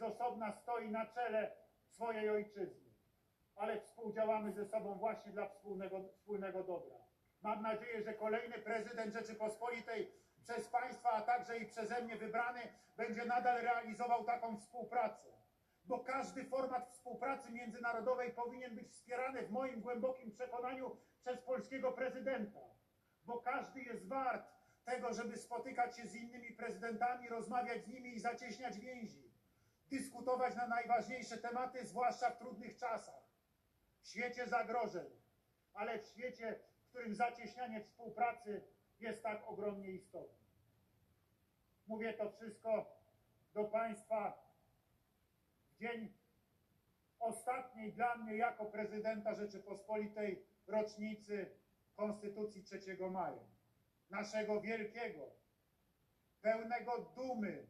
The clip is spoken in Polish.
z osobna stoi na czele swojej ojczyzny, ale współdziałamy ze sobą właśnie dla wspólnego, wspólnego dobra. Mam nadzieję, że kolejny prezydent Rzeczypospolitej przez Państwa, a także i przeze mnie wybrany, będzie nadal realizował taką współpracę. Bo każdy format współpracy międzynarodowej powinien być wspierany w moim głębokim przekonaniu przez polskiego prezydenta. Bo każdy jest wart tego, żeby spotykać się z innymi prezydentami, rozmawiać z nimi i zacieśniać więzi. Dyskutować na najważniejsze tematy, zwłaszcza w trudnych czasach. W świecie zagrożeń, ale w świecie, w którym zacieśnianie współpracy jest tak ogromnie istotne. Mówię to wszystko do Państwa w dzień ostatniej dla mnie jako prezydenta Rzeczypospolitej rocznicy Konstytucji 3 maja. Naszego wielkiego, pełnego dumy